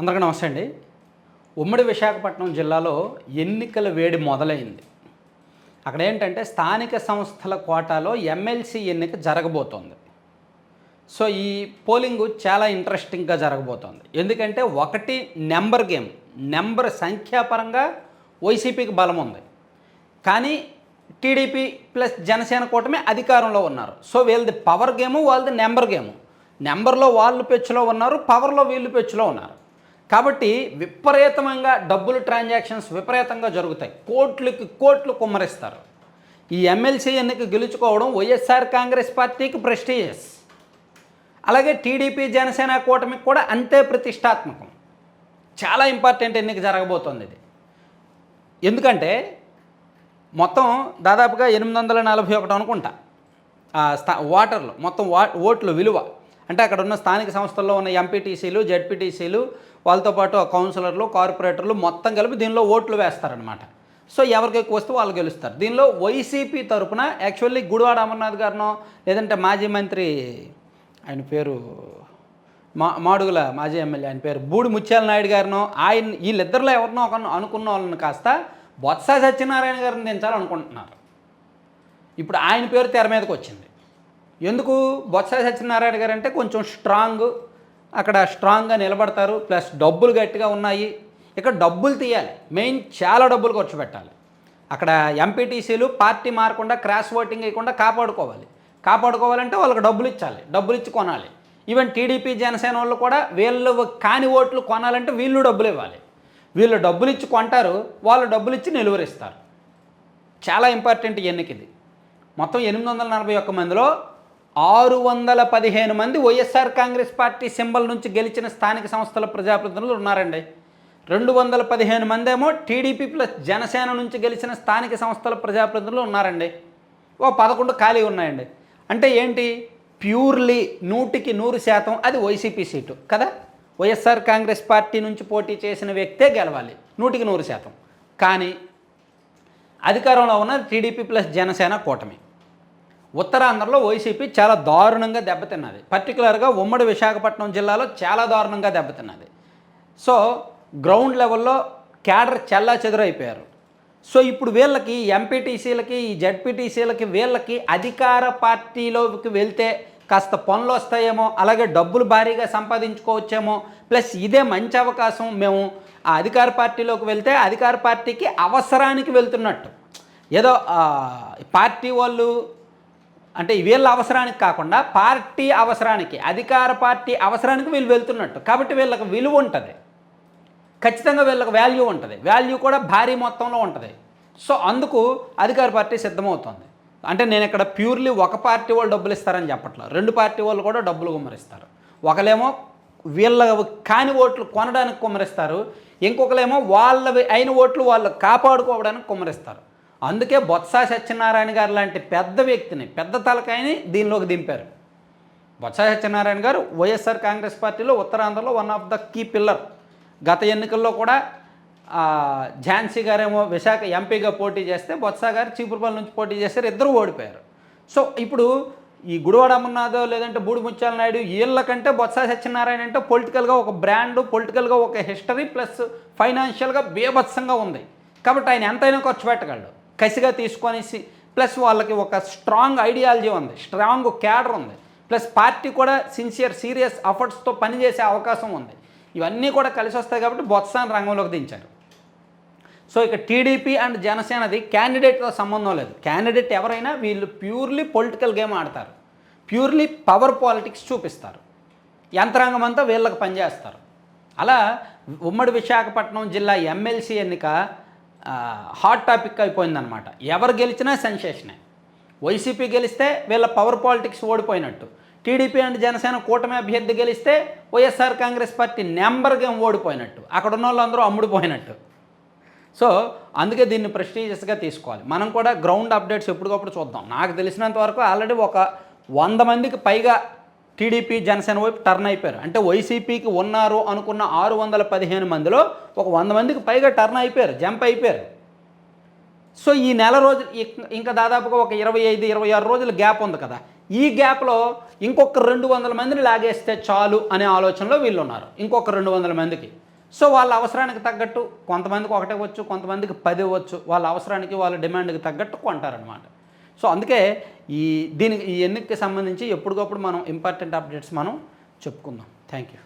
అందరికీ నమస్తే అండి. ఉమ్మడి విశాఖపట్నం జిల్లాలో ఎన్నికల వేడి మొదలైంది. అక్కడ ఏంటంటే స్థానిక సంస్థల కోటాలో ఎమ్మెల్సీ ఎన్నిక జరగబోతోంది. సో ఈ పోలింగ్ చాలా ఇంట్రెస్టింగ్గా జరగబోతోంది. ఎందుకంటే ఒకటి నెంబర్ గేమ్ నెంబర్ సంఖ్యాపరంగా వైసీపీకి బలం ఉంది. కానీ టీడీపీ ప్లస్ జనసేన కూటమి అధికారంలో ఉన్నారు. సో వీళ్ళది పవర్ గేము వాళ్ళది నెంబర్ గేము. నెంబర్లో వాళ్ళు పెచ్చులో ఉన్నారు పవర్లో వీళ్ళు పెచ్చులో ఉన్నారు. కాబట్టి విపరీతంగా డబ్బులు ట్రాన్సాక్షన్స్ విపరీతంగా జరుగుతాయి. కోట్లకి కోట్లు కుమ్మరిస్తారు. ఈ ఎమ్మెల్సీ ఎన్నిక గెలుచుకోవడం వైఎస్ఆర్ కాంగ్రెస్ పార్టీకి ప్రెస్టీజియస్. అలాగే టీడీపీ జనసేన కూటమికి కూడా అంతే ప్రతిష్టాత్మకం. చాలా ఇంపార్టెంట్ ఎన్నిక జరగబోతోంది ఇది. ఎందుకంటే మొత్తం దాదాపుగా ఎనిమిది వందల నలభై ఒకటి అనుకుంటా. స్థా ఓటర్లు మొత్తం వా ఓట్లు విలువ. అంటే అక్కడ ఉన్న స్థానిక సంస్థల్లో ఉన్న ఎంపీటీసీలు జడ్పీటీసీలు వాళ్ళతో పాటు ఆ కౌన్సిలర్లు కార్పొరేటర్లు మొత్తం కలిపి దీనిలో ఓట్లు వేస్తారనమాట సో ఎవరికి ఎక్కువ వస్తే వాళ్ళు గెలుస్తారు. దీనిలో వైసీపీ తరపున యాక్చువల్లీ గుడివాడ అమర్నాథ్ గారినో లేదంటే మాజీ మంత్రి ఆయన పేరు మా మాడుగుల మాజీ ఎమ్మెల్యే ఆయన పేరు బూడి ముత్యాల నాయుడు గారినో ఆయన వీళ్ళిద్దరిలో ఎవరినో ఒక అనుకున్న వాళ్ళని కాస్త బొత్స సత్యనారాయణ గారిని దించాలనుకుంటున్నారు. ఇప్పుడు ఆయన పేరు తెర మీదకి వచ్చింది. ఎందుకు బొత్స సత్యనారాయణ గారు అంటే కొంచెం స్ట్రాంగ్ అక్కడ స్ట్రాంగ్గా నిలబడతారు ప్లస్ డబ్బులు గట్టిగా ఉన్నాయి. ఇక్కడ డబ్బులు తీయాలి. మెయిన్ చాలా డబ్బులు ఖర్చు పెట్టాలి. అక్కడ ఎంపీటీసీలు పార్టీ మారకుండా క్రాస్ ఓటింగ్ వేయకుండా కాపాడుకోవాలి. కాపాడుకోవాలంటే వాళ్ళకి డబ్బులు ఇచ్చాలి. డబ్బులు ఇచ్చి కొనాలి. ఈవెన్ టీడీపీ జనసేన వాళ్ళు కూడా వీళ్ళు కాని ఓట్లు కొనాలంటే వీళ్ళు డబ్బులు ఇవ్వాలి. వీళ్ళు డబ్బులు ఇచ్చి కొంటారు వాళ్ళు డబ్బులు ఇచ్చి నిలువరిస్తారు. చాలా ఇంపార్టెంట్ ఎన్నిక ఇది మొత్తం ఎనిమిది వందల నలభై ఒక్క మందిలో ఆరు వందల పదిహేను మంది వైఎస్ఆర్ కాంగ్రెస్ పార్టీ సింబల్ నుంచి గెలిచిన స్థానిక సంస్థల ప్రజాప్రతినిధులు ఉన్నారండి. రెండు వందల పదిహేను మంది ఏమో టీడీపీ ప్లస్ జనసేన నుంచి గెలిచిన స్థానిక సంస్థల ప్రజాప్రతినిధులు ఉన్నారండి. ఓ పదకొండు ఖాళీ ఉన్నాయండి. అంటే ఏంటి? ప్యూర్లీ నూటికి నూరు శాతం అది వైసీపీ సీటు కదా? వైఎస్ఆర్ కాంగ్రెస్ పార్టీ నుంచి పోటీ చేసిన వ్యక్తే గెలవాలి నూటికి నూరు శాతం. కానీ అధికారంలో ఉన్న టీడీపీ ప్లస్ జనసేన కూటమి. ఉత్తరాంధ్రలో వైసీపీ చాలా దారుణంగా దెబ్బతిన్నది. పర్టికులర్గా ఉమ్మడి విశాఖపట్నం జిల్లాలో చాలా దారుణంగా దెబ్బతిన్నది. సో గ్రౌండ్ లెవెల్లో క్యాడర్ చల్లా చెదురైపోయారు సో ఇప్పుడు వీళ్ళకి ఎంపీటీసీలకి ఈ జడ్పీటీసీలకి వీళ్ళకి అధికార పార్టీలోకి వెళ్తే కాస్త పనులు వస్తాయేమో అలాగే డబ్బులు భారీగా సంపాదించుకోవచ్చేమో ప్లస్ ఇదే మంచి అవకాశం మేము ఆ అధికార పార్టీలోకి వెళ్తే అధికార పార్టీకి అవసరానికి వెళ్తున్నట్టు. ఏదో పార్టీ వాళ్ళు అంటే వీళ్ళ అవసరానికి కాకుండా పార్టీ అవసరానికి అధికార పార్టీ అవసరానికి వీళ్ళు వెళ్తున్నట్టు. కాబట్టి వీళ్ళకి విలువ ఉంటుంది. ఖచ్చితంగా వీళ్ళకి వాల్యూ ఉంటుంది. వాల్యూ కూడా భారీ మొత్తంలో ఉంటుంది. సో అందుకు అధికార పార్టీ సిద్ధమవుతుంది. అంటే నేను ఇక్కడ ప్యూర్లీ ఒక పార్టీ వాళ్ళు డబ్బులు ఇస్తారని చెప్పట్లేదు. రెండు పార్టీ వాళ్ళు కూడా డబ్బులు కుమ్మరిస్తారు. ఒకలేమో వీళ్ళ కాని ఓట్లు కొనడానికి కుమ్మరిస్తారు. ఇంకొకలేమో వాళ్ళవి అయిన ఓట్లు వాళ్ళు కాపాడుకోవడానికి కుమ్మరిస్తారు. అందుకే బొత్స సత్యనారాయణ గారు లాంటి పెద్ద వ్యక్తిని పెద్ద తలకాయని దీనిలోకి దింపారు. బొత్స సత్యనారాయణ గారు వైఎస్ఆర్ కాంగ్రెస్ పార్టీలో ఉత్తరాంధ్రలో one of the key pillar గత ఎన్నికల్లో కూడా ఝాన్సీ గారేమో విశాఖ ఎంపీగా పోటీ చేస్తే బొత్స గారు చీపురుపల్లి నుంచి పోటీ చేశారు ఇద్దరు ఓడిపోయారు. సో ఇప్పుడు ఈ గుడివాడ అమర్నాథ్ లేదంటే బూడి ముత్యాల నాయుడు వీళ్ళకంటే బొత్స సత్యనారాయణ అంటే పొలిటికల్గా ఒక బ్రాండ్ పొలిటికల్గా ఒక హిస్టరీ ప్లస్ ఫైనాన్షియల్గా బీభత్సంగా ఉంది. కాబట్టి ఆయన ఎంతైనా ఖర్చు పెట్టగలడు. కసిగా తీసుకొనేసి ప్లస్ వాళ్ళకి ఒక స్ట్రాంగ్ ఐడియాలజీ ఉంది స్ట్రాంగ్ క్యాడర్ ఉంది ప్లస్ పార్టీ కూడా సిన్సియర్ సీరియస్ ఎఫర్ట్స్తో పనిచేసే అవకాశం ఉంది. ఇవన్నీ కూడా కలిసి వస్తాయి కాబట్టి బొత్సాన్ని రంగంలోకి దించారు. సో ఇక టీడీపీ అండ్ జనసేనది క్యాండిడేట్తో సంబంధం లేదు. క్యాండిడేట్ ఎవరైనా వీళ్ళు ప్యూర్లీ పొలిటికల్ గేమ్ ఆడతారు. ప్యూర్లీ పవర్ పాలిటిక్స్ చూపిస్తారు. యంత్రాంగం అంతా వీళ్ళకి పనిచేస్తారు. అలా ఉమ్మడి విశాఖపట్నం జిల్లా ఎమ్మెల్సీ ఎన్నిక హాట్ టాపిక్ అయిపోయిందనమాట ఎవరు గెలిచినా సెన్సేషనే వైసీపీ గెలిస్తే వీళ్ళ పవర్ పాలిటిక్స్ ఓడిపోయినట్టు. టీడీపీ అండ్ జనసేన కూటమి అభ్యర్థి గెలిస్తే YSR Congress party number game ఓడిపోయినట్టు. అక్కడ ఉన్న వాళ్ళందరూ అమ్ముడిపోయినట్టు. సో అందుకే దీన్ని ప్రెస్టీజియస్గా తీసుకోవాలి. మనం కూడా గ్రౌండ్ అప్డేట్స్ ఎప్పటికప్పుడు చూద్దాం. నాకు తెలిసినంత వరకు ఆల్రెడీ ఒక వంద మందికి పైగా టీడీపీ జనసేన వైపు టర్న్ అయిపోయారు. అంటే వైసీపీకి ఉన్నారు అనుకున్న ఆరు వందల పదిహేను మందిలో ఒక వంద మందికి పైగా టర్న్ అయిపోయారు జంప్ అయిపోయారు. సో ఈ నెల రోజు ఇంకా దాదాపుగా ఒక ఇరవై ఐదు ఇరవై ఆరు రోజుల గ్యాప్ ఉంది కదా. ఈ గ్యాప్లో ఇంకొక రెండు వందల మందిని లాగేస్తే చాలు అనే ఆలోచనలో వీళ్ళు ఉన్నారు ఇంకొక రెండు వందల మందికి. సో వాళ్ళ అవసరానికి తగ్గట్టు కొంతమందికి ఒకటే వచ్చు కొంతమందికి పది వచ్చు. వాళ్ళ అవసరానికి వాళ్ళ డిమాండ్కి తగ్గట్టు కొంటారనమాట సో అందుకే ఈ దీనికి ఈ ఎన్నికకి సంబంధించి ఎప్పటికప్పుడు మనం ఇంపార్టెంట్ అప్డేట్స్ మనం చెప్పుకుందాం. Thank you